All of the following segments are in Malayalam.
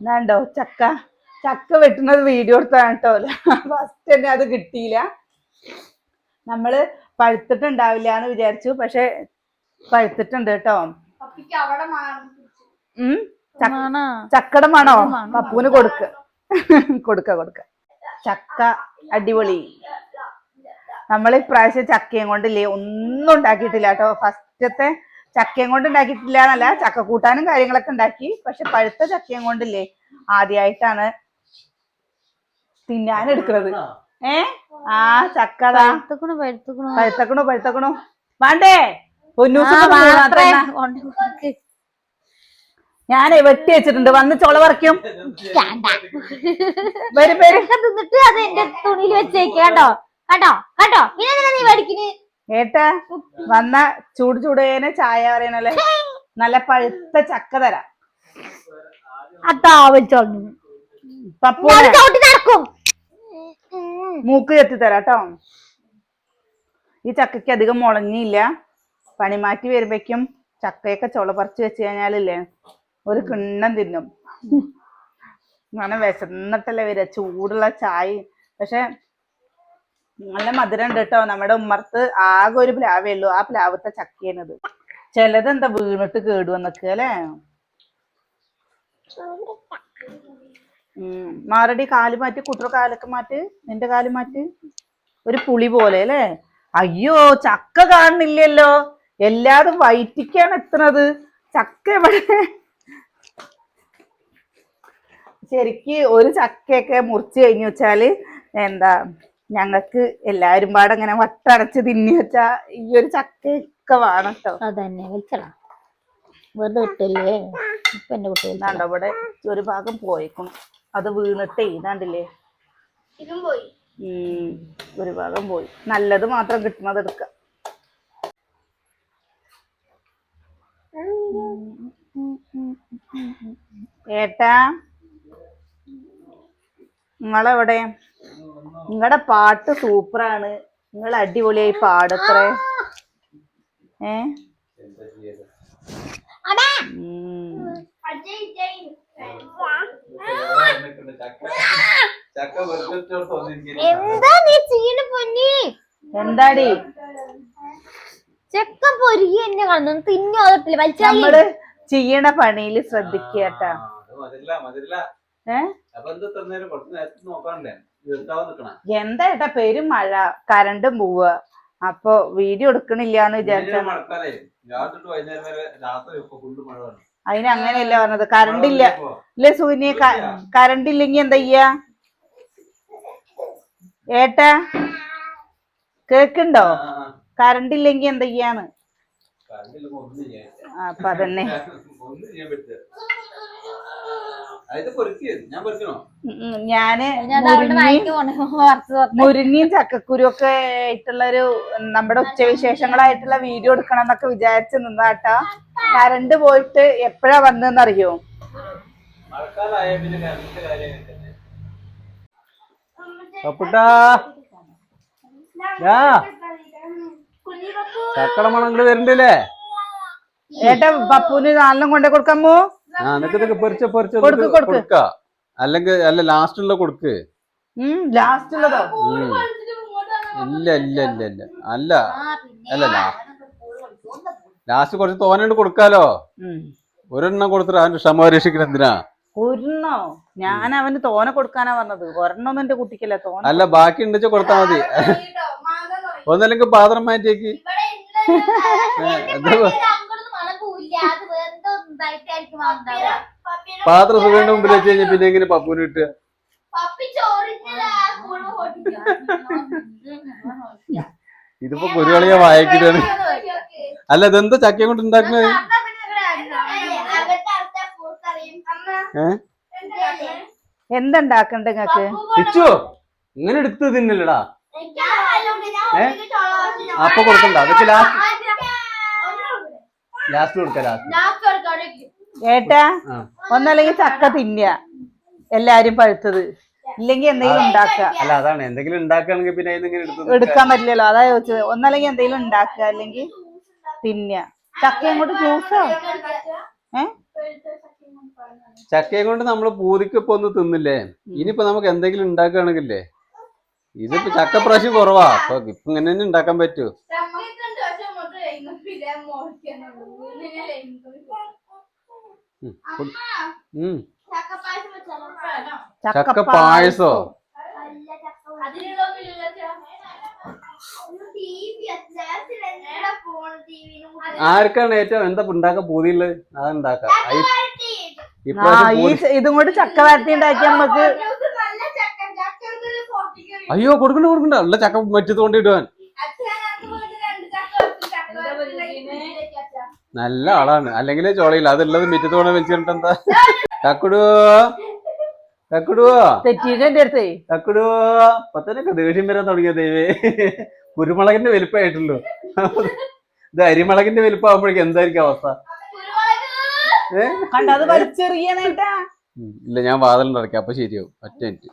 എന്നാണ്ടോ ചക്ക. ചക്ക വെട്ടുന്നത് വീഡിയോ എടുത്താണ് കേട്ടോ. ഫസ്റ്റ് തന്നെ അത് കിട്ടിയില്ല. നമ്മൾ പഴുത്തിട്ടുണ്ടാവില്ല എന്ന് വിചാരിച്ചു. പക്ഷെ പഴുത്തിട്ടുണ്ട് കേട്ടോ. ഉം? ചക്കട മണോ? പപ്പുവിന് മണം? പപ്പൂന് കൊടുക്ക. കൊടുക്ക കൊടുക്ക. ചക്ക അടിപൊളി. നമ്മൾ ഇപ്രാവശ്യം ചക്കയും കൊണ്ടില്ലേ ഒന്നും ഉണ്ടാക്കിയിട്ടില്ല കേട്ടോ. ഫസ്റ്റത്തെ ചക്കയും കൊണ്ട് ഉണ്ടാക്കിയിട്ടില്ല എന്നല്ല ചക്ക കൂട്ടാനും കാര്യങ്ങളൊക്കെ ഉണ്ടാക്കി. പക്ഷെ പഴുത്ത ചക്കയും കൊണ്ടില്ലേ ആദ്യമായിട്ടാണ് തിന്നാൻ എടുക്കുന്നത്. ഏ? ആ ചക്കടാ പഴുത്തുക്കണു, പഴുത്തുക്കണു. വേണ്ടേ? പൊന്നൂസ് ഞാൻ കൊണ്ട്. കൊണ്ട് വെട്ടി വെച്ചിട്ടുണ്ട്. വന്ന് ചൊള പറിക്കും. വരും ഇതൊക്കെ തിന്നിട്ട് അത് എന്റെ തുണിയിൽ വെച്ചേക്ക്. കേട്ടോ കേട്ടോ കേട്ടോ പിന്നെ നീ മേടിക്കണ്? ഏട്ടാ വന്ന ചൂട് ചൂടേനെ ചായ പറയണല്ലേ? നല്ല പഴുത്ത ചക്ക തരാം. പപ്പു നടക്കും. മൂക്ക് ചെത്തി തരാം കേട്ടോ ഈ ചക്കയ്ക്ക് അധികം മുളഞ്ഞില്ല. പണിമാറ്റി വരുമ്പോഴേക്കും ചക്കയൊക്കെ ചുള പറിച്ച് വെച്ച് കഴിഞ്ഞാലില്ലേ ഒരു കിണ്ണം തിന്നും. അങ്ങനെ വിശന്നിട്ടല്ലേ വരിക. ചൂടുള്ള ചായ. പക്ഷെ നല്ല മധുരം ഉണ്ട് കേട്ടോ. നമ്മുടെ ഉമ്മർത്ത് ആകെ ഒരു പ്ലാവേ ഉള്ളൂ. ആ പ്ലാവത്തെ ചക്കയാണിത്. ചിലത് എന്താ വീണിട്ട് കേടു വന്നിക്കുക അല്ലേ. മാറടി കാൽ മാറ്റി കുട്ടറ കാലൊക്കെ മാറ്റി നിന്റെ കാൽ മാറ്റി. ഒരു പുളി പോലെ അല്ലേ? അയ്യോ ചക്ക കാണുന്നില്ലല്ലോ. എല്ലാതും വയറ്റിക്കാണ് എത്തണത്. ചക്ക എവിടെ? ശരിക്ക് ഒരു ചക്കയൊക്കെ മുറിച്ച് കഴിഞ്ഞു വെച്ചാൽ എന്താ ഞങ്ങക്ക് എല്ലാരും പാടെ അങ്ങനെ വട്ടടച്ച് തിന്നി വെച്ചാ ഈ ഒരു ചക്കയൊക്കെ വേണം കേട്ടോ അതന്നെ വെച്ചടാ വെറുതെ വിട്ടില്ലേ? ഇപ്പൊ എന്റെ കുട്ടി ഇതാണ്ടോ ഇവിടെ ഒരു ഭാഗം പോയിക്കണം. അത് വീണിട്ടേ ഇതാണ്ടില്ലേ? ഇതും പോയി. ഉം, ഒരു ഭാഗം പോയി. നല്ലത് മാത്രം കിട്ടുന്നത് എടുക്ക. ഏട്ടാ നിങ്ങളെവിടെ? നിങ്ങളുടെ പാട്ട് സൂപ്പറാണ്. നിങ്ങൾ അടിപൊളിയായി പാടത്രേ. ഏ? എന്താടി? ചക്ക പൊരുകി എന്നെ കാണുന്നു. തിന്നു അതട്ടില്ല വലിച്ചായി. നമ്മൾ ചെയ്യണ പണിയിൽ ശ്രദ്ധിക്കട്ടാ ഏ? അപ്പൊ എന്താ തന്നേരം കുറച്ച് നേരത്തെ നോക്കാണ്ടേ? എന്താ ഏട്ടാ പെരും? മഴ കരണ്ടും പോവുക. അപ്പൊ വീഡിയോ എടുക്കണില്ല എന്ന് വിചാരിച്ച അതിന് അങ്ങനെയല്ല പറഞ്ഞത്? കറണ്ട് ഇല്ല. ഇല്ല സൂര്യ കറണ്ട് ഇല്ലെങ്കി എന്താ ചെയ്യാ? ഏട്ടാ കേക്കുണ്ടോ കറണ്ട് ഇല്ലെങ്കി എന്താ ചെയ്യാന്ന്? അപ്പൊ അതന്നെ ഒന്നും ചെയ്യാൻ പറ്റില്ല അത് പൊറുക്കി ഞാൻ പൊറുക്കണോ ഉം, ഉം, ഞാൻ മുരിങ്ങയും ചക്കക്കുരു ഒക്കെ ആയിട്ടുള്ള ഒരു നമ്മുടെ ഉച്ചവിശേഷങ്ങളായിട്ടുള്ള വീഡിയോ എടുക്കണം എന്നൊക്കെ വിചാരിച്ചു നിന്നാട്ടാ കരണ്ട് പോയിട്ട് എപ്പോഴാ വന്നതെന്നറിയോ? ചക്കട മണം ഇങ്ങട് ഏട്ടാ പപ്പുവിന് നാലെണ്ണം കൊണ്ടേ കൊടുക്കാമോ? അല്ലെങ്കിൽ അല്ല ലാസ്റ്റുള്ള കൊടുക്ക്. ഉം ലാസ്റ്റ് ഉള്ളതോ ഇല്ല ഇല്ല ഇല്ല ഇല്ല. അല്ല. അല്ല ലാസ്റ്റ് കുറച്ച് തോനെ കൊടുക്കാലോ. ഒരെണ്ണം കൊടുത്തിട്ട് അവന്റെ ക്ഷമ പരീക്ഷിക്കണ എന്തിനാ? ഒരെണ്ണോ? ഞാൻ അവന് തോന കൊടുക്കാനാ പറഞ്ഞത്. ഒരെണ്ണൊന്നും എന്റെ കുട്ടിക്കല്ല തോന അല്ല ബാക്കി ഉണ്ടെച്ച കൊടുത്താ മതി. ഒന്നല്ലെങ്കിൽ പാത്രം മാറ്റിയേക്ക്. പാത്രം സുഖന്റെ മുമ്പിൽ വെച്ച് കഴിഞ്ഞാൽ പിന്നെ എങ്ങനെ പപ്പുവിന് കിട്ടുക? ഇതിപ്പോ കുരുവളിയെ വായിക്കിട്ടാണ് അല്ല ഇതെന്താ ചക്കയും കൊണ്ട് ഉണ്ടാക്കുന്നത്? ഏ എന്തുണ്ടാക്കണ്ട നിങ്ങക്ക് ഇച്ചോ ഇങ്ങനെ എടുത്തു തിന്നില്ലടാ. അപ്പൊ കൊടുക്കണ്ട. അതൊക്കെ ലാസ്റ്റ്. ലാസ്റ്റ് കൊടുക്ക ലാസ്റ്റ് ഏട്ടാ ഒന്നല്ലെങ്കിൽ ചക്ക തിന്നുക. എല്ലാരും പഴുത്തത്. ഇല്ലെങ്കിൽ എന്തെങ്കിലും ഉണ്ടാക്കുക. അല്ല അതാണ്. എന്തെങ്കിലും ഉണ്ടാക്കുകയാണെങ്കിൽ പിന്നെ എടുക്കാൻ പറ്റില്ലല്ലോ. അതാ ചോദിച്ചത്. ഒന്നല്ലെങ്കിൽ എന്തെങ്കിലും ഉണ്ടാക്കുക അല്ലെങ്കിൽ തിന്നുക. ചക്കയും കൊണ്ട് ജ്യൂസോ ഏ? ചക്കയും കൊണ്ട് നമ്മൾ പൂതിക്ക് ഇപ്പൊ ഒന്ന് തിന്നില്ലേ? ഇനിയിപ്പോ നമുക്ക് എന്തെങ്കിലും ഉണ്ടാക്കുകയാണെങ്കിലേ ഇതിപ്പോ ചക്ക പ്രാവശ്യം കുറവാ. അപ്പൊ ഇപ്പൊ ഇങ്ങനെ തന്നെ ഉണ്ടാക്കാൻ പറ്റൂ. ചക്ക പായസോ ആർക്കാണ് ഏറ്റവും എന്താ ഉണ്ടാക്കാൻ പൂതിയുള്ളത് അതുണ്ടാക്കാം ഇതും കൂടി ചക്ക വരട്ടി ഉണ്ടാക്കി നമുക്ക് അയ്യോ കൊടുക്കണ്ട കൊടുക്കണ്ട. ഉള്ള ചക്ക മറ്റു തോണ്ടിടുവാൻ അച്ഛനകത്ത് നല്ല ആളാണ്. അല്ലെങ്കിൽ ചോളയില്ല. അതുള്ളത് മിറ്റത്ത് കൊണ്ട് വെച്ചിട്ട് എന്താ? കക്കുടുവോ കക്കുടുവോ തെറ്റിയിട്ട് അടുത്തേ. കക്കുടുവോ പത്തനൊക്കെ ദേഷ്യം വരാൻ തുടങ്ങിയ ദൈവേ കുരുമുളകിന്റെ വലിപ്പമായിട്ടുള്ളൂ ഇത് അരിമുളകിന്റെ വലിപ്പമാകുമ്പോഴേക്കും എന്തായിരിക്കും അവസ്ഥ? വലിച്ചെറിയണേട്ടാ ഇല്ല ഞാൻ വാതിൽ അടയ്ക്കാം അപ്പൊ ശരിയാവും. ഒറ്റ മിനിറ്റ്.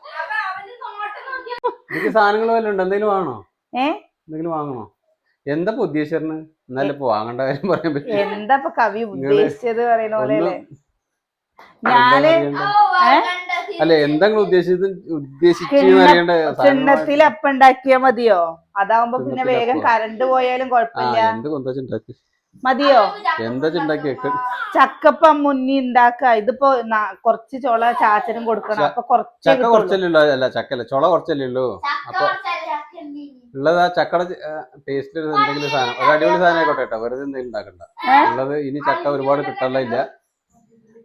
എനിക്ക് സാധനങ്ങൾ വല്ലതും ഉണ്ട്? എന്തെങ്കിലും വാങ്ങണോ? എന്തെങ്കിലും വാങ്ങണോ? എന്താ ഇപ്പൊ ഉദ്ദേശിച്ചറിന് എന്നാലും ഇപ്പൊ വാങ്ങേണ്ട കാര്യം പറയാൻ പറ്റും എന്താ ഇപ്പൊ കവി ഉദ്ദേശിച്ചത് പറയണ പോലെ അല്ലേ? ഞാൻ? അല്ല എന്താ നിങ്ങൾ ഉദ്ദേശിച്ചത്? ഉദ്ദേശിച്ചു കിണ്ണ- അറിയേണ്ട കിണ്ണത്തിൽ അപ്പം ഉണ്ടാക്കിയാ മതിയോ? അതാവുമ്പോ പിന്നെ വേഗം കരണ്ട് കറണ്ട് പോയാലും കൊഴപ്പില്ല കുഴപ്പമില്ല. എന്ത് കൊന്താച്ചുണ്ടാക്കി മതിയോ? എന്താ ഉണ്ടാക്കി ചക്കപ്പം മുന്നി ഉണ്ടാക്ക. ഇതിപ്പോ കൊറച്ച് ചോള ചാച്ചനും കൊടുക്കണം. അപ്പൊ കുറച്ചേ ചക്ക കൊറച്ചല്ലേ ഉള്ളൂ? അല്ല ചക്കല്ല ചോള കുറച്ചല്ലേ ഉള്ളൂ? അപ്പൊ? ഉള്ളത് ആ ചക്കട ടേസ്റ്റിൽ എന്തെങ്കിലും സാധനം. ഒരു അടിപൊളി സാധനം ആയിക്കോട്ടെ കേട്ടോ. വെറുതെ എന്തെങ്കിലും ഉണ്ടാക്കണ്ട. ഉള്ളത് ഇനി ചക്ക ഒരുപാട് കിട്ടാനില്ല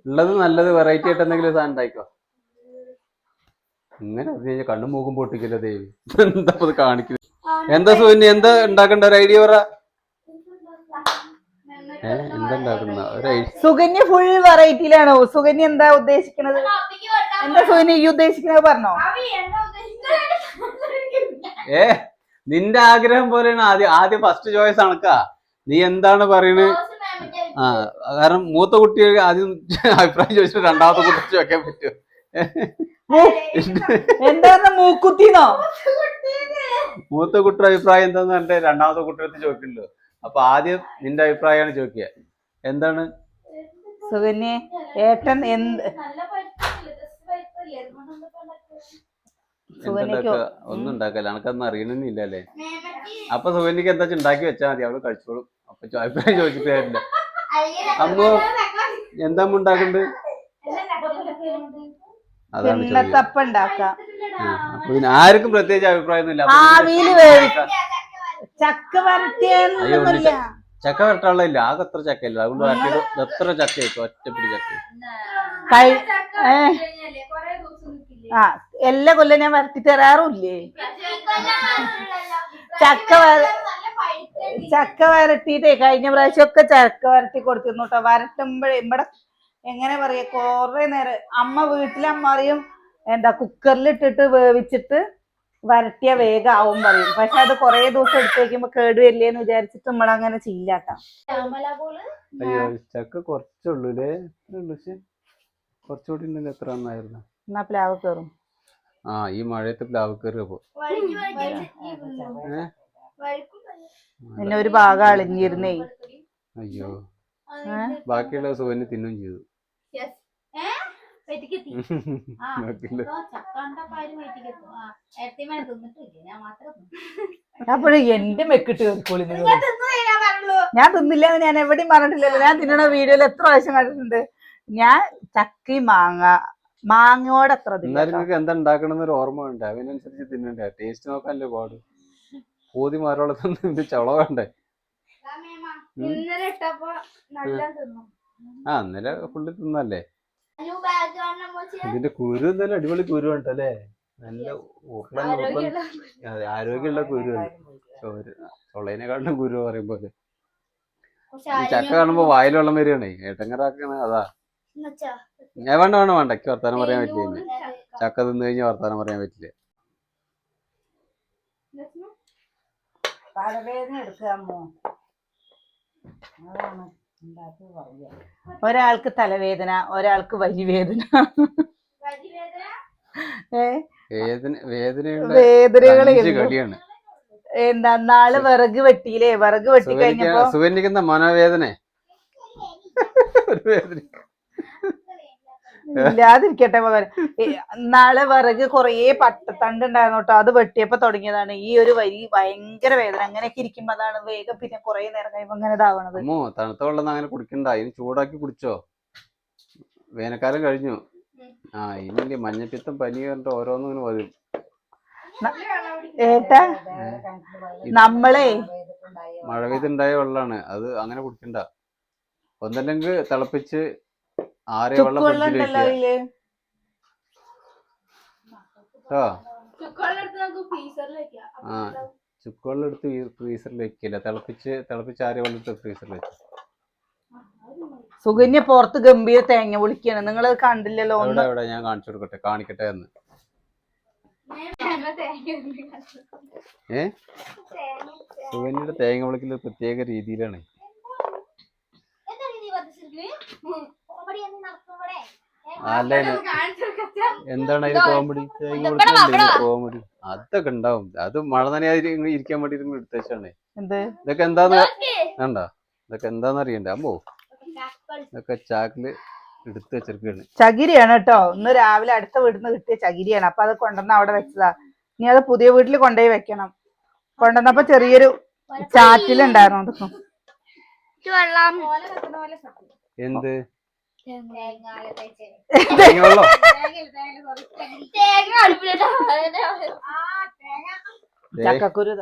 ഉള്ളത് നല്ലത് വെറൈറ്റി ആയിട്ട് എന്തെങ്കിലും സാധനം ഉണ്ടായിക്കോ? ഇങ്ങനെ അത് കഴിഞ്ഞാൽ കണ്ണും മൂക്കും പൊട്ടിക്കില്ല ദേവി. എന്താ കാണിക്കില്ല കാണിക്കുന്നത് എന്താ സുവിന് എന്താ ഉണ്ടാക്കണ്ട? ഒരു ഐഡിയ പറ. സുകന്യ ഫുൾ വെറൈറ്റിയിലാണോ സുകന്യ എന്താ ഉദ്ദേശിക്കുന്നത് എന്താ സുകന്യ ഈ ഉദ്ദേശിക്കുന്നത് പറഞ്ഞോ? ഏ? നിന്റെ ആഗ്രഹം പോലെയാണ് ആദ്യം ആദ്യം ഫസ്റ്റ് ചോയ്സ് അണക്കാ നീ എന്താണ് പറയുന്നത് ആ കാരണം മൂത്ത കുട്ടി ആദ്യം അഭിപ്രായം ചോദിച്ചിട്ട് രണ്ടാമത്തെ കുട്ടി വെക്കാൻ പറ്റുമോ? എന്താ മൂക്കുത്തിന്നോ? മൂത്ത കുട്ടിയുടെ അഭിപ്രായം എന്താന്ന് പറഞ്ഞിട്ട് രണ്ടാമത്തെ കുട്ടിയുടെ ചോദിക്കണ്ടല്ലോ. അപ്പൊ ആദ്യം നിന്റെ അഭിപ്രായമാണ് ചോദിക്കുക. എന്താണ്? സുകന്യ ഏട്ടൻ എന്ത് ഒന്നും ഉണ്ടാക്കല്ല. എനക്കൊന്നും അറിയണമെന്നില്ല അല്ലേ അപ്പൊ സുവന്യക്ക് എന്താ വെച്ചാ ഉണ്ടാക്കി വെച്ചാൽ മതി. അവൾ കഴിച്ചോളും. അപ്പൊ അഭിപ്രായം ചോദിച്ചിട്ട് കാര്യമില്ല. അല്ലെങ്കിൽ അമ്മോ എന്താ ഉണ്ടാക്കണ്ട്? അതാണ് ആർക്കും പ്രത്യേകിച്ച് അഭിപ്രായം ചക്ക വരട്ടിയൊന്നുമില്ല ചക്ക വരട്ടാളില്ല ആകെ എത്ര ചക്ക ഇല്ല അതുകൊണ്ട് വരട്ടിയത് എത്ര ചക്ക കിട്ടും ഒറ്റപ്പിടി ചക്ക. ആ എല്ലാ കൊല്ലം ഞാൻ വരട്ടി തരാറുമില്ലേ ചക്ക ചക്ക വരട്ടിട്ടേ കഴിഞ്ഞ പ്രാവശ്യം ഒക്കെ ചക്ക വരട്ടി കൊടുത്തിരുന്നു കേട്ടോ വരട്ടുമ്പോഴേ ഇവിടെ എങ്ങനെ പറയാ കൊറേ നേരം അമ്മ വീട്ടിലമ്മ അറിയും എന്താ കുക്കറിൽ ഇട്ടിട്ട് വേവിച്ചിട്ട് വരട്ടിയ വേഗം ആവും പറയും. പക്ഷെ അത് കൊറേ ദിവസം എടുത്തേക്കുമ്പോ വെക്കുമ്പോ കേട് വരില്ലേന്ന് വിചാരിച്ചിട്ട് നമ്മളങ്ങനെ ചെയ്യില്ലാട്ടാ. രാമലാപോൾ അയ്യോ ചക്ക കുറച്ചുള്ളൂ അല്ലേ കുറച്ചുകൂടി ഉണ്ടെങ്കിൽ എത്ര നന്നായിരുന്നു. എന്നാ പ്ലാവ് കയറും ആ ഈ മഴയത്ത് പ്ലാവ് കയറിയപ്പോ പോ. പിന്നെ ഒരു ഭാഗം അളിഞ്ഞിരുന്നേ. അയ്യോ. ബാക്കിയുള്ള സുവന്യ തിന്നും ചെയ്തു. അപ്പോഴും എന്റെ മെക്കിട്ട് ഞാൻ തിന്നില്ല ഞാൻ എവിടെയും പറഞ്ഞിട്ടില്ലല്ലോ. ഞാൻ തിന്നണ വീഡിയോയിൽ എത്ര പ്രാവശ്യം കണ്ടിട്ടുണ്ട്. ഞാൻ ചക്കി മാങ്ങ മാങ്ങയോട് അത്ര എന്നാലും. നിങ്ങൾക്ക് എന്താ ഉണ്ടാക്കണം ഒരു ഓർമ്മ ഉണ്ട് അതിനനുസരിച്ച് തിന്നണ്ടേ? ടേസ്റ്റ് നോക്കാനല്ലേ പാട്. പൂതി മാരോളം തന്നെ ചുള വേണ്ടേ? മേമ ഇന്നലെ ഇട്ടപ്പോ നല്ല തിന്നു. ആ ഇന്നലെ ഫുള്ള് തിന്നല്ലേ? ഇതിന്റെ കുരു എന്തായാലും അടിപൊളി കുരു ഉണ്ടല്ലേ നല്ല ഉരുളൻ ഉരുളൻ. ആരോഗ്യമുള്ള അതെ, ആരോഗ്യമുള്ള കുരു ചൊളേനെക്കാട്ടിലും കുരു പറയും പോലെ ചക്ക കാണുമ്പോ വായിൽ വെള്ളം വരികയാണേ ഏട്ടങ്ങറാക്കണ അതാ. വേണ്ട വേണ്ട വേണ്ട. എനിക്ക് വർത്താനം പറയാൻ പറ്റില്ല. ചക്ക. തിന്നു കഴിഞ്ഞാൽ വർത്താനം പറയാൻ പറ്റില്ല. എടുക്കാമോ അതാണ്. ഒരാൾക്ക് തലവേദന ഒരാൾക്ക് വരിവേദന. വരിവേദന? ഏ? വേദന വേദനയുള്ള വേദനകൾ എന്താ? നാൾ വിറക് വെട്ടിയില്ലേ? വിറക് വെട്ടി കഴിഞ്ഞപ്പോ സുവനിക്കുന്ന മനോവേദന ഒരു വേദന ഇല്ലാതിരിക്കട്ടെ മകൻ നാളെ വിറക് കൊറേ പട്ടത്തണ്ട് ഉണ്ടായിരുന്നു കേട്ടോ. അത് വെട്ടിയപ്പോ തുടങ്ങിയതാണ്. ഈ ഒരു വരി ഭയങ്കര വേദന. അങ്ങനെയൊക്കെ ഇരിക്കുമ്പോ അതാണ് വേഗം പിന്നെ കൊറേ നേരം കഴിയുമ്പോ അങ്ങനെ ഇതാവണത്. അമ്മോ തണുത്ത വെള്ളം അങ്ങനെ കുടിക്കണ്ട. ഇനി ചൂടാക്കി കുടിച്ചോ? വേനൽക്കാലം കഴിഞ്ഞു. ആ ഇനി മഞ്ഞപ്പിത്തം പനി കണ്ടോ ഓരോന്നും ഇങ്ങനെ വരും. ഏട്ടാ നമ്മളെ മഴ പെയ്തുണ്ടായ വെള്ളാണ്. അത് അങ്ങനെ കുടിക്കണ്ട. ഒന്നല്ലെങ്കിൽ തിളപ്പിച്ച് ആറിയ വെള്ളം ചുക്കുവെള്ളം ഫ്രിഡ്ജിൽ വെക്കുക കേട്ടോ ചുക്കുവെള്ളം എടുത്ത് ഫ്രീസറിൽ വെക്കാം. അപ്പൊ ആ. ഉണ്ടാവും. ചുക്കുവെള്ളം എടുത്ത് ഫ്രീസറിൽ വെക്കില്ല. തിളപ്പിച്ച് തിളപ്പിച്ച് ആരെ വെള്ളം എടുത്ത് ഫ്രീസറിൽ വെച്ചു സുഗന്യ പുറത്ത് ഗംഭീര തേങ്ങ വിളിക്കാണ് നിങ്ങൾ കണ്ടില്ലല്ലോ എവിടെ ഒന്ന്. എവിടെ? ഞാൻ കാണിച്ചു കൊടുക്കട്ടെ. കാണിക്കട്ടെ എന്ന്. ഏ തേങ്ങ സുഗന്യയുടെ തേങ്ങ വിളിക്കൽ ഒരു പ്രത്യേക രീതിയിലാണ് എന്താണ് നീ പറഞ്ഞിരിക്കുന്നത് കോമഡി എന്ന് നടക്കുമ്പോഴേ അല്ല എന്താണ് അതിന് കോമഡി? കോമഡി? അതൊക്കെ ഉണ്ടാവും. അത് മഴ നനയാതി ഇരിക്കാൻ വേണ്ടി എടുത്തേച്ചാണ് എന്ത്? ഇതൊക്കെ എന്താന്ന് വേണ്ട ഇതൊക്കെ എന്താന്ന് അറിയണ്ടേ? അമ്മോ. ഇതൊക്കെ ചാക്കിൽ. എടുത്ത് വെച്ചിരിക്കുകയാണ് ചകിരിയാണ് കേട്ടോ. ഇന്ന് രാവിലെ അടുത്ത വീട്ടിൽ നിന്ന് കിട്ടിയ ചകിരിയാണ്. അപ്പൊ അത് കൊണ്ടുവന്ന അവിടെ വെച്ചതാ. ഇനി അത് പുതിയ വീട്ടിൽ കൊണ്ടുപോയി വെക്കണം. കൊണ്ടുവന്നപ്പോ ചെറിയൊരു ചാറ്റിലുണ്ടായിരുന്നു അതൊക്കെ വെള്ളം. ഓല വെക്കുന്ന പോലെ സത്യം. എന്ത്? തേങ്ങ ചക്കക്കുരു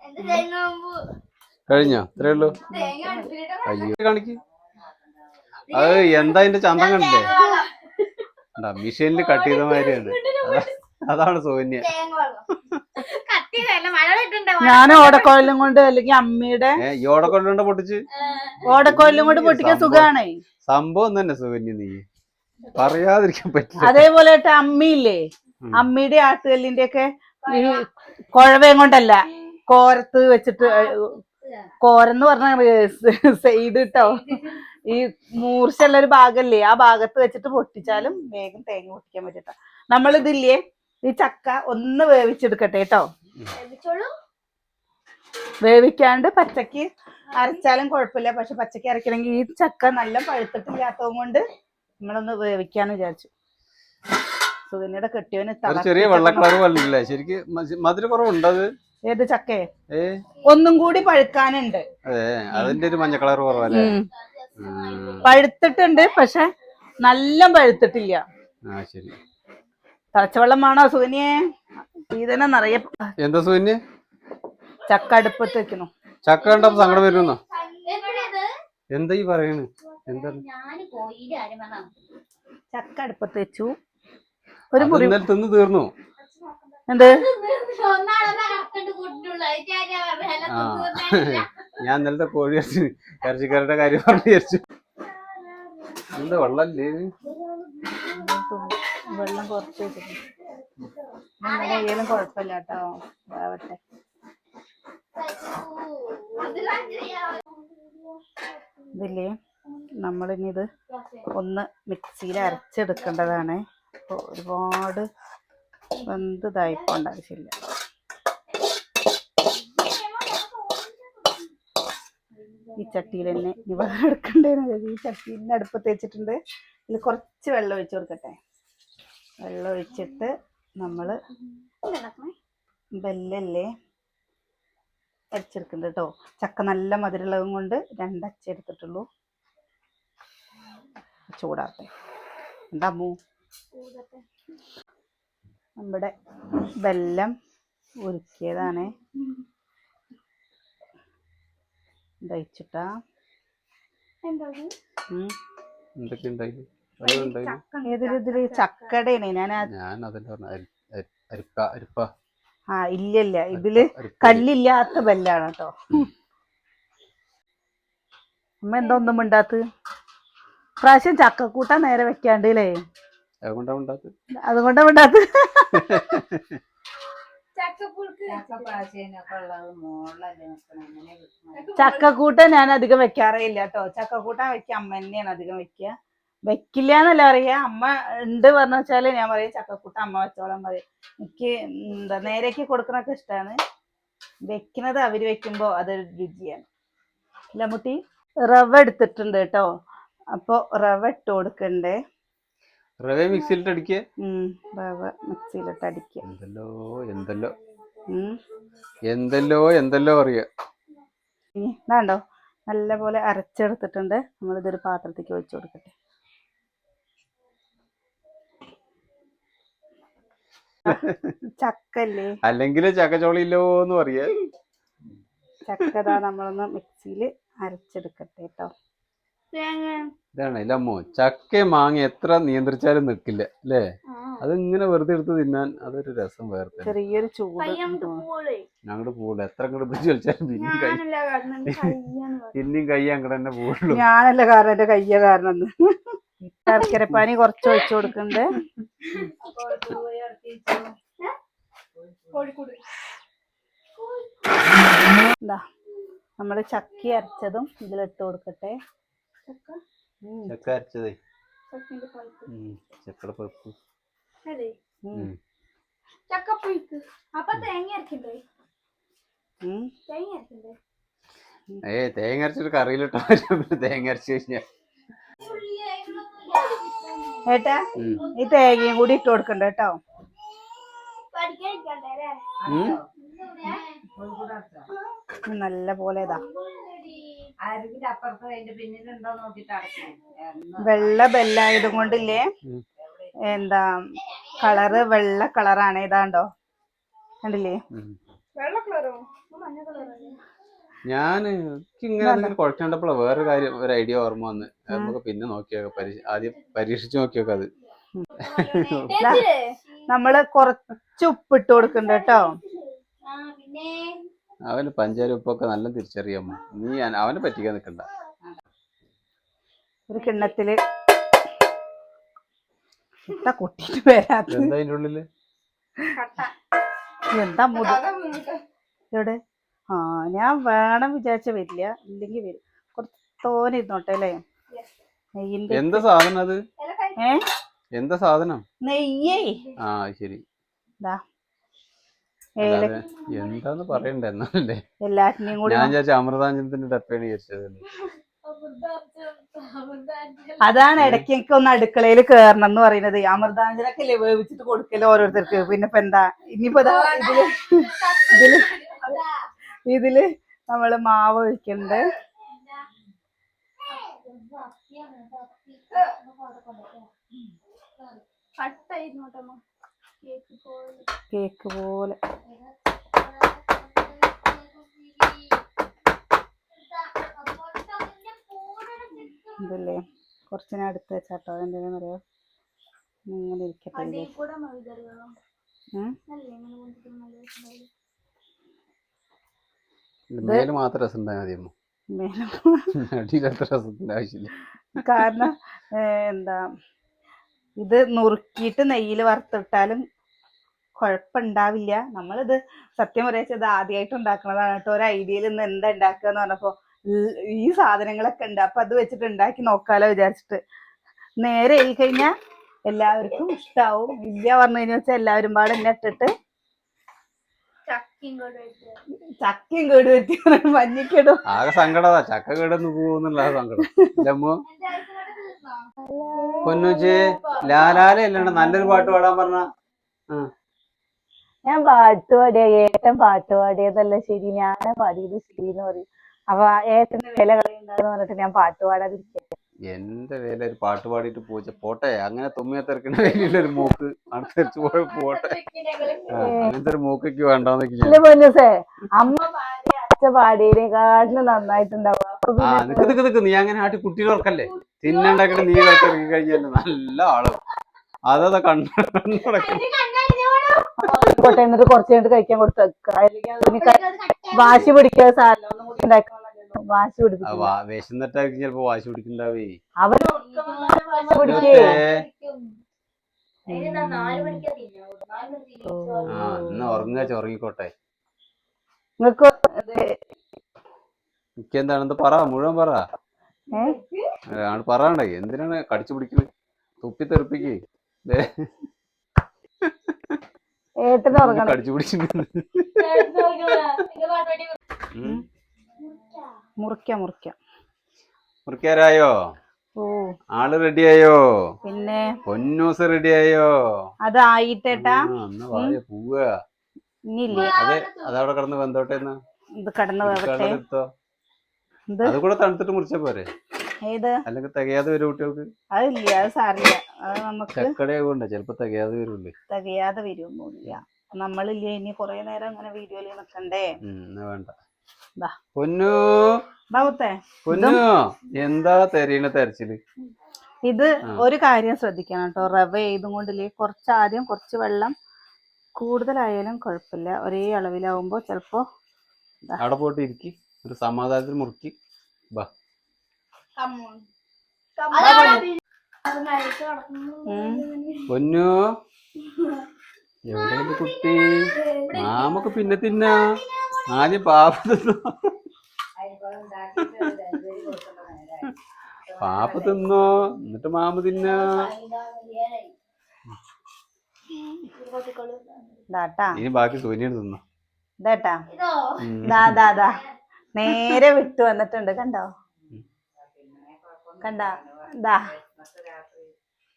എന്ത് തേങ്ങ ആവുമ്പോ? കഴിഞ്ഞോ? ഇത്രേ ഉള്ളൂ. അയ്യോ. കാണിക്ക്. അത് എന്താ അതിന്റെ ചന്തം കണ്ടില്ലേ എന്താ മിഷീനിൽ കട്ട് ചെയ്ത മാതിരിയാണ്. അതാ- അതാണ് സോന്യ ഞാൻ ഓടക്കോലും കൊണ്ട് അല്ലെങ്കിൽ അമ്മയുടെ ഈ ഓടക്കൊള്ളുണ്ട പൊട്ടിച്ച്? ഓടക്കോലും കൊണ്ട് പൊട്ടിക്കാൻ സുഖാണേ. സംഭവം തന്നെ സുകന്യ നീ. പറയാതിരിക്കാൻ പറ്റില്ല. അതേപോലെ അമ്മിയില്ലേ. അമ്മിയുടെ ആട്ടുകല്ലിന്റെ ഒക്കെ ഈ കുഴവയും കൊണ്ടല്ല കോരത്ത് വെച്ചിട്ട് കോരെന്ന് പറഞ്ഞ സൈഡ് ഇട്ടോ ഈ മൂർച്ചയുള്ള ഒരു ഭാഗല്ലേ ആ ഭാഗത്ത് വെച്ചിട്ട് പൊട്ടിച്ചാലും വേഗം തേങ്ങ പൊട്ടിക്കാൻ പറ്റട്ടോ നമ്മളിതില്ലേ ഈ ചക്ക ഒന്ന് വേവിച്ചെടുക്കട്ടെ കേട്ടോ വേവിക്കാണ്ട് പച്ചക്ക് അരച്ചാലും കുഴപ്പമില്ല. പക്ഷെ പച്ചക്ക് അരക്കണമെങ്കിൽ ഈ ചക്ക നല്ല പഴുത്തിട്ടില്ലാത്തത് കൊണ്ട് നമ്മളൊന്ന് വേവിക്കാന്ന് വിചാരിച്ചു. സുകന്യയുടെ കെട്ടിയവന് ചെറിയ വെള്ളക്കളർ ശരിക്കും മധുര കുറവുണ്ട് അത് ഏത് ചക്കേ? ഒന്നും കൂടി പഴുക്കാനുണ്ട്. അതെ അതിന്റെ ഒരു മഞ്ഞ കളർ കുറവല്ലേ. പഴുത്തിട്ടുണ്ട് പക്ഷെ നല്ല പഴുത്തിട്ടില്ല. തിളച്ചവെള്ളം വേണോ സുകന്യെ ഇതന്നെ നിറയെ എന്താ സുകന്യ ചക്ക അടുപ്പത്ത് വെക്കുന്നു. ചക്ക കണ്ടപ്പോ സങ്കടം വരുന്നോ എന്താ ഈ പറയണ്? എന്താ? ചക്ക അടുപ്പത്ത് വെച്ചു. ഒരു മുറി തിന്ന് തീർന്നു? എന്ത്? ഞാൻ ഇന്നലത്തെ കോഴി ഇറച്ചി ഇറച്ചിക്കാരുടെ കാര്യം പറഞ്ഞു വിചാരിച്ചു. എന്താ വെള്ളല്ലേ വെള്ളം കുറച്ച് വെച്ചിട്ടുണ്ട്. കുഴപ്പമില്ല കേട്ടോ ഇതില്ലേ നമ്മളിനി ഇത് ഒന്ന് മിക്സിയിൽ അരച്ചെടുക്കേണ്ടതാണ്. അപ്പോൾ ഒരുപാട് വെന്തതായി പോകേണ്ട ആവശ്യമില്ല. ഈ ചട്ടിയിൽ തന്നെ ഇനി വെള്ളം എടുക്കണ്ടേന്ന് ഈ ചട്ടിയിൽ അടുപ്പത്ത് തേച്ചിട്ടുണ്ട് ഇതിൽ കുറച്ച് വെള്ളം ഒഴിച്ചു കൊടുക്കട്ടെ. വെള്ളം ഒഴിച്ചിട്ട് നമ്മൾ ബെല്ലല്ലേ? അരച്ചെടുക്കുന്നുണ്ട് കേട്ടോ ചക്ക നല്ല മധുരമുള്ളതും കൊണ്ട് രണ്ടച്ചെടുത്തിട്ടുള്ളൂ എടുത്തിട്ടുള്ളൂ. ചൂടാട്ടെ എന്താ അമ്മു? നമ്മുടെ വെല്ലം ഉരുക്കിയതാണ്. ദഹിച്ചിട്ടാ ചക്കടയാണ് ഞാൻ ഞാൻ അതല്ല പറഞ്ഞ അരിപ്പ അരിപ്പ. ആ ഇല്ലല്ല. ഇല്ല ഇതിൽ കല്ലില്ലാത്ത ബെല്ലാണ് കേട്ടോ അമ്മ എന്താ ഒന്നും മിണ്ടാത്ത പ്രാവശ്യം ചക്കക്കൂട്ടാൻ നേരെ വെക്കാണ്ട് അല്ലേ അതുകൊണ്ടാ മിണ്ടാത്ത ചക്കക്കൂട്ട് ഞാൻ അധികം വെക്കാറേ ഇല്ല കേട്ടോ ചക്കക്കൂട്ടാൻ വെക്ക അമ്മ തന്നെയാണ് അധികം വെക്കുക. വെക്കില്ല എന്നല്ല പറയാ. അമ്മ ഉണ്ട് പറഞ്ഞു വെച്ചാൽ ഞാൻ പറയും ചക്കക്കൂട്ട അമ്മ വെച്ചോളാൻ പറയും. എനിക്ക് എന്താ നേരേക്ക് കൊടുക്കണൊക്കെ ഇഷ്ടമാണ് വെക്കുന്നത് അവർ വെക്കുമ്പോ അതൊരു രുചിയാണ്. ഇല്ല മുട്ടി? റവ എടുത്തിട്ടുണ്ട് കേട്ടോ. അപ്പൊ റവ ഇട്ട് കൊടുക്കണ്ടേ? റവ മിക്സിയിലിട്ട് അടിക്കുക റവ മിക്സിയിലിട്ട് അടിക്കുക എന്തല്ലോ എന്തല്ലോ. എന്തല്ലോ എന്തല്ലോ അറിയാ. ഇതാണ്ടോ? നല്ലപോലെ അരച്ചെടുത്തിട്ടുണ്ട്. നമ്മളിതൊരു പാത്രത്തേക്ക് ഒഴിച്ചു കൊടുക്കട്ടെ. ചക്കല്ലേ? അല്ലെങ്കിൽ ചക്കച്ചോളിയില്ലോ എന്ന് പറയാ. ചക്കതാ നമ്മളൊന്ന് മിക്സിയിൽ അരച്ചെടുക്കട്ടെ കേട്ടോ ഇതാണ് ഇല്ലമ്മോ ചക്ക മാങ്ങ എത്ര നിയന്ത്രിച്ചാലും നിൽക്കില്ല അല്ലേ? അതിങ്ങനെ വെറുതെ എടുത്ത് തിന്നാൻ അതൊരു രസം വേറെ തന്നെ. ചെറിയൊരു ചൂട്. പോളേ എത്ര അങ്ങോട്ട് പിടിച്ച് കളിച്ചാലും പിന്നെയും കൈ ഞാനല്ല കാരണം കയ്യാണ് പിന്നെയും കൈ അങ്ങോട്ട് തന്നെ പൂളു ഞാനല്ല കാരണം എന്റെ കയ്യ കാരണം. ശർക്കരപ്പാനി കുറച്ച് ഒഴിച്ചു കൊടുക്കുന്നുണ്ട് എന്താ നമ്മൾ ചക്കി അരച്ചതും ഇതിലിട്ട് കൊടുക്കട്ടെ. ചക്ക ചക്ക അരച്ചതേ. പഴുപ്പ്. അപ്പൊ തേങ്ങ അരക്കണ്ടേ. തേങ്ങ അരക്കണ്ടേ? ഏ തേങ്ങ അരച്ചിട്ട് കറിയിലിട്ടോ തേങ്ങ അരച്ചു കഴിഞ്ഞാൽ ഏട്ടാ ഈ തേങ്ങയും കൂടി ഇട്ട് കൊടുക്കണ്ട കേട്ടോ. നല്ല പോലെ ഇതാ. വെള്ള ബെല്ലായത് കൊണ്ടില്ലേ. എന്താ കളറ് വെള്ള കളറാണ് ഇതാണ്ടോ? കണ്ടില്ലേ? വെള്ള കളറോ? മഞ്ഞ കളറോ? ഞാൻ ഇങ്ങനെ എന്തെങ്കിലും കുഴക്കണ്ടപ്പോഴാ വേറെ കാര്യം ഒരു ഐഡിയ ഓർമ്മ വന്ന്. നമുക്ക് പിന്നെ നോക്കിയൊക്കെ ആദ്യം പരീക്ഷിച്ച് നോക്കിയൊക്കെ അത്. നമ്മൾ കുറച്ച് ഉപ്പിട്ട് കൊടുക്കണ്ട കേട്ടോ. അവന് പഞ്ചാര ഉപ്പൊക്കെ നല്ല തിരിച്ചറിയാം നീ അവനെ പറ്റിക്കാൻ നിക്കണ്ട. ഒരു കിണ്ണത്തിൽ എന്താ കൊട്ടിട്ട് വരാത്ത എന്താ അതിന്റെ ഉള്ളിൽ? എന്താ മുടി. എവിടെ? ആ ഞാൻ വേണം വിചാരിച്ച വരില്ല. ഇല്ലെങ്കിൽ വരും. കുറച്ച് തോനെ ഇരുന്നോട്ടെ അല്ലേ നെയ്യിന്റെ എന്താ സാധനം അത്? ഏ? എന്താ സാധനം? നെയ്യേ. ആ ശരി. ദാ. അല്ലാതെ എന്താന്ന് പറയണ്ട എന്നല്ലേ എല്ലാറ്റിനെയും കൂടി ഞാൻ വിചാരിച്ച അമൃതാഞ്ജനത്തിന്റെ ഡപ്പയാണ് വിചാരിച്ചത്. അതാണ് ഇടയ്ക്കൊക്കെ ഒന്ന് അടുക്കളയിൽ കേറണം എന്ന് പറയുന്നത്. അമൃതാഞ്ജനൊക്കെ അല്ലേ വേവിച്ചിട്ട് കൊടുക്കൽ ഓരോരുത്തർക്ക്. പിന്നെ ഇപ്പൊ എന്താ? ഇനിയിപ്പോ ഇതിൽ ഇതിൽ നമ്മൾ മാവ് ഒഴിക്കുന്നുണ്ട് കേട്ടോ കേക്ക് പോലെ. ഇതല്ലേ? കുറച്ച് ഞാൻ എടുത്ത് വെച്ചാട്ടോ. എന്തെങ്കിലും അറിയോ ഇങ്ങനെ ഇരിക്കട്ടെ അടിയിൽ വിചാരിച്ച്. കൂടെ മൈദറിയോ ഉം. അല്ലേ ഇങ്ങനെ കൊണ്ടിട്ട് നല്ല രസമുണ്ടാവില്ലേ? മേൽ മാത്രം രസം ഉണ്ടായാൽ മതിയമ്മോ മേലെ അടിയിലത്ര രസത്തിന്റെ ആവശ്യമില്ല. കാരണം എന്താ ഇത് നുറുക്കിയിട്ട് നെയ്യിൽ വറുത്തിട്ടാലും കുഴപ്പമുണ്ടാവില്ല. നമ്മളിത് സത്യം പറയാ ഇത് ആദ്യമായിട്ട് ഉണ്ടാക്കണതാണ് കേട്ടോ. ഒരു ഐഡിയയിൽ ഇന്ന് എന്താ ഉണ്ടാക്കുക എന്ന് പറഞ്ഞപ്പോ ഈ- സാധനങ്ങളൊക്കെ ഉണ്ട്. അപ്പൊ അത് വെച്ചിട്ട് ഉണ്ടാക്കി നോക്കാലോ വിചാരിച്ചിട്ട്. നേരെ ആയി കഴിഞ്ഞാൽ എല്ലാവർക്കും ഇഷ്ടാവും. ഇല്ല പറഞ്ഞു കഴിഞ്ഞാൽ എല്ലാവരും പാടെ എന്നെ ഇട്ടിട്ട് ചക്കയും കൂടെ പറ്റി മഞ്ഞിക്കിടും. ആകെ സങ്കടതാ ചക്ക കേടൊന്നു പോകുന്നുള്ള ആ സങ്കടം ജമ്മു പൊന്നുച്ചി ലാലാല അല്ലാണ്ട് നല്ലൊരു പാട്ട് പാടാൻ പറഞ്ഞ. ഞാൻ പാട്ട് പാടിയ ഏട്ടൻ പാട്ട് പാടിയതല്ല ശരി. ഞാൻ പാടിയത് ശരി എന്ന് പറയും. അപ്പൊ ഏട്ടന് വില കളയുണ്ടാന്ന് പറഞ്ഞിട്ട് ഞാൻ പാട്ട് പാടാതിരിക്കുക എന്റെ വേല ഒരു പാട്ട് പാടിയിട്ട് പോച്ച പോട്ടെ? അങ്ങനെ തുമ്മിയ തിരക്കണ വേലിയുള്ള ഒരു മൂക്ക് അടുത്തരിച്ച് പോയ പോട്ടെ. അങ്ങനത്തെ ഒരു മൂക്കൊക്കെ വേണ്ടാന്നൊക്കെ നിക്ക് നിക്ക് നിക്ക്. നീ അങ്ങനെ ആട്ടി കുട്ടികൾ ഓർക്കല്ലേ തിന്നണ്ടാക്കിട്ട് നീ ഇറക്കി കഴിഞ്ഞാൽ നല്ല ആൾ അതാ കണ്ണു ആയിക്കോട്ടെ എന്നിട്ട് കുറച്ച് കഴിഞ്ഞിട്ട് കഴിക്കാൻ കൊടുത്തു. അല്ലെങ്കിൽ അതിന് ക- വാശി പിടിക്കാതെ സാധനം വാശി വിശന്നിട്ടായിരിക്കും ചിലപ്പോ വാശി പിടിക്കണ്ടാവേ അവർ വാശി പിടിക്കേ. എന്നാ ഉറങ്ങിക്കോട്ടെ നിങ്ങക്ക് എനിക്ക് എന്താണെന്ന് പറ മുഴുവൻ പറ. പറയണ്ടേ? എന്തിനാണ് കടിച്ചു പിടിക്കുന്നത് തുപ്പി തെറിപ്പിക്ക്. കടിച്ചു പിടിച്ചിട്ടുണ്ട്. ഉം. മുറിക്കാം മുറിക്കാം. മുറിക്കാരായോ? ഓ. ആൾ റെഡിയായോ? പിന്നെ? പൊന്നൂസ് റെഡിയായോ? അതായിട്ടേട്ടാ പോവുക. ഇനിയില്ലേ. അതെ അതവിടെ കിടന്ന് വെന്തോട്ടെ ഇത് കടന്നു ഇത് അത് കൂടെ തണുത്തിട്ട് മുറിച്ച പോരെ. ഏത്? അല്ലെങ്കിൽ തികയാതെ വരും കുട്ടികൾക്ക്. അതില്ല അത് സാറില്ല അത് നമുക്ക് ചക്കടയാകൊണ്ട് ചിലപ്പോ തികയാതെ വരുള്ളൂ. തികയാതെ വരുമൊന്നുമില്ല നമ്മളില്ലേ ഇനി കൊറേ നേരം അങ്ങനെ വീഡിയോയിൽ നിൽക്കണ്ടേ? വേണ്ട. പൊന്നു. പൊന്നു. എന്താ തെരയണ തെരച്ചിൽ? ഇത് ഒരു കാര്യം ശ്രദ്ധിക്കണം കേട്ടോ. റവ ചെയ്തും കൊണ്ടില്ലേ കുറച്ച് ആദ്യം കുറച്ച് വെള്ളം കൂടുതലായാലും കുഴപ്പമില്ല. ഒരേ അളവിലാവുമ്പോ ചിലപ്പോ അവിടെ പോയിട്ട് ഇരിക്കി. ഒരു സമാധാനത്തിൽ മുറുക്കി. ബാ. പൊന്നു. എവിടെ കുട്ടി? മാമക്ക് പിന്നെ തിന്നാ. ആദ്യം പാപ്പ തിന്നോ അരിപ്പഴം ഉണ്ടാക്കിയിട്ട് ഒരു രണ്ടുപേര് കൊടുക്കേണ്ട നേരായി. പാപ്പ തിന്നോ എന്നിട്ട് മാമ തിന്ന? ഇനി ബാക്കി സൂര്യൻ തിന്നു. ഇതാട്ടാ ഇതോ? ദാ ദാ ദാ. നേരെ വിട്ടു വന്നിട്ടുണ്ട് കണ്ടോ? കണ്ടോ? ദാ.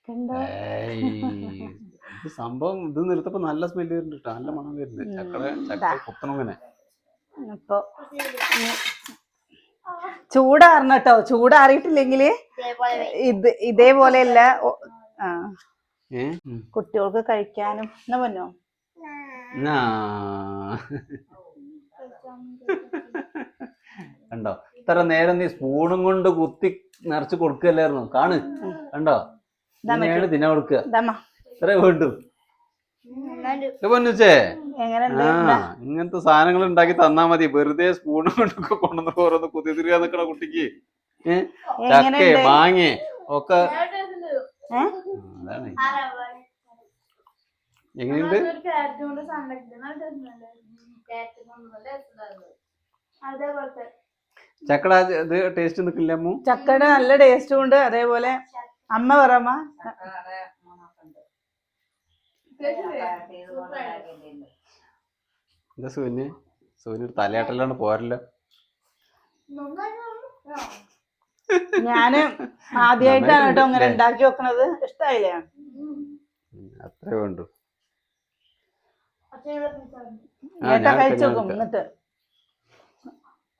കണ്ടോ? സംഭവം ഇത് നിർത്തപ്പോ നല്ല സ്മെല്ല് വരുന്നുണ്ട്. നല്ല മണം വരുന്നുണ്ട്. ചക്കട ചക്ക കുത്തണം ഇപ്പൊ ചൂടാറണം കേട്ടോ ചൂടാറിയിട്ടില്ലെങ്കിൽ ഇതേപോലെ ഇത് ഇതേപോലെയല്ല ആ. കുട്ടികൾക്ക് കഴിക്കാനും. എന്നാ പറഞ്ഞോ കണ്ടോ? ഇത്ര നേരം നീ സ്പൂണും കൊണ്ട് കുത്തി നിറച്ച് കൊടുക്കല്ലായിരുന്നു കാണ്. കണ്ടോ? തിന്ന കൊടുക്കുക. ഇത്രേ വേണ്ടു. പൊന്നുച്ചേ. ഇങ്ങനത്തെ സാധനങ്ങൾ ഉണ്ടാക്കി തന്നാ മതി. വെറുതെ സ്പൂണും കൊണ്ടൊക്കെ കൊണ്ടുവന്ന് ഓരോന്ന് കുത്തി തിരികാൻ നിക്കണ കുട്ടിക്ക്. ചക്കേ മാങ്ങേ ഒക്കെ. അതാണ്. എങ്ങനെയുണ്ട്? ചക്കട ഇത് ടേസ്റ്റ് നിക്കില്ല അമ്മു? ചക്കട നല്ല ടേസ്റ്റും ഉണ്ട്. അതേപോലെ അമ്മ പറമ്മ ചക്കയുടെ മണമൊക്കെ ഉണ്ട്. കേട്ടില്ലേ? ഇത് കൊണ്ട് ഉണ്ടാക്കിയിട്ടുണ്ട്. എന്താ സൂന് സൂന് ഒരു തലയാട്ടല്ലാണ്ട് പോരല്ലോ. ഞാൻ ആദ്യമായിട്ടാണ് കേട്ടോ അങ്ങനെ ഉണ്ടാക്കി വെക്കണത്. ഇഷ്ടായില്ലേ? അത്രേ വേണ്ടു. ഏട്ടാ കഴിച്ചു നോക്കും എന്നിട്ട്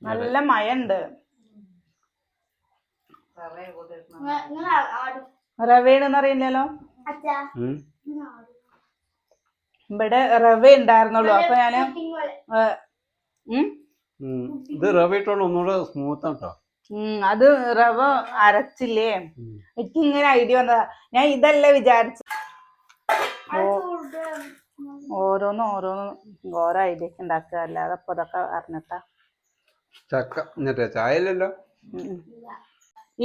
നല്ല ഇങ്ങനെ ആടും റവേണെന്ന് അറിയില്ലല്ലോ അച്ഛാ ഉം. ഇങ്ങനെ ആടും. ഇവിടെ റവ ഉണ്ടായിരുന്നുള്ളൂ. അപ്പൊ ഞാൻ. ഇത് റവ ഇട്ടോണ്ട് ഒന്നുകൂടെ സ്മൂത്ത് ആട്ടോ അത് റവ അരച്ചില്ലേ. എനിക്ക് ഇങ്ങനെ ഐഡിയ വന്നതാ. ഞാൻ ഇതല്ല വിചാരിച്ചു ഓരോന്ന് ഓരോന്ന് ഓരോ ഐഡിയ ഒക്കെ ഉണ്ടാക്കുക. അല്ലാതെ അപ്പൊ ഇതൊക്കെ അറിഞ്ഞിട്ടാ. ചക്ക.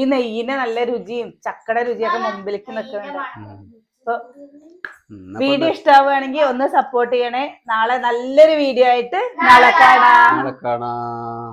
ഈ നെയ്യിന് നല്ല രുചിയും ചക്കയുടെ രുചിയൊക്കെ മുമ്പിലേക്ക് നിൽക്കുന്നുണ്ട് വീഡിയോ ഇഷ്ടാവുകയാണെങ്കിൽ ഒന്ന് സപ്പോർട്ട് ചെയ്യണേ. നാളെ നല്ലൊരു വീഡിയോ ആയിട്ട് നാളെ കാണാം. നാളെ കാണാം.